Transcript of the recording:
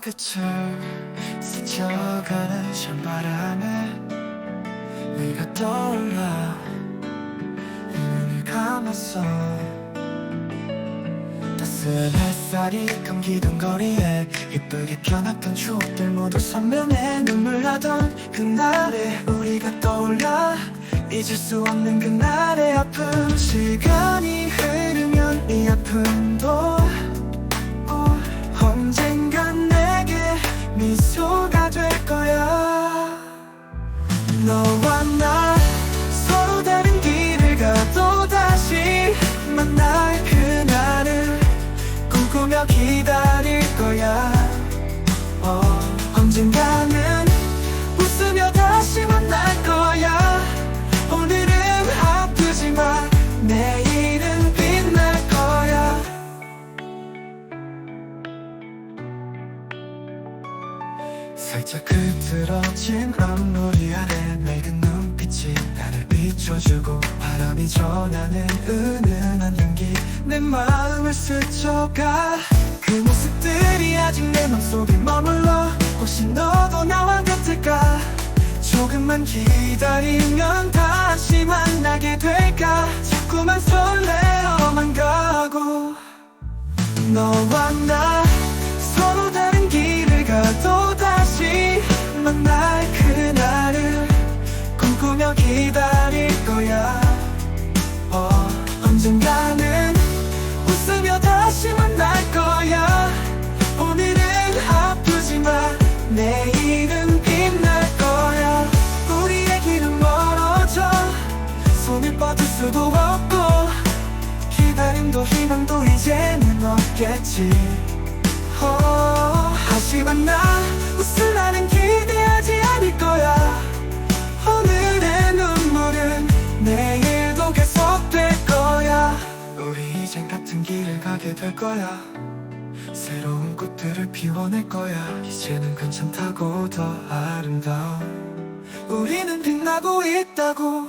끝을 스쳐가는 찬바람에 네가 떠올라 눈을 감았어. 따스한 햇살이 감기던 거리에 이쁘게 펴놨던 추억들 모두 선명해. 눈물 나던 그날에 우리가 떠올라 잊을 수 없는 그날의 아픔. 시간이 흐르면 이 아픔도 너와 나 서로 다른 길을 가도 다시 만날 그날을 꿈꾸며 기다릴 거야. 어, 언젠가는 살짝 흐트러진 앞머리 아래 맑은 눈빛이 나를 비춰주고 바람이 전하는 은은한 향기 내 마음을 스쳐가. 그 모습들이 아직 내 맘속에 머물러 혹시 너도 나와 같을까? 조금만 기다리면 다시 만나게 될까? 자꾸만 설레 기다릴 거야. 어, 언젠가는 웃으며 다시 만날 거야. 오늘은 아프지만 내일은 빛날 거야. 우리의 길은 멀어져. 손을 뻗을 수도 없고 기다림도 희망도 이제는 없겠지. 어, 하지만 나 웃으라는 기대 같은 길을 가게 될 거야. 새로운 꽃들을 피워낼 거야. 이제는 괜찮다고 더 아름다워. 우리는 빛나고 있다고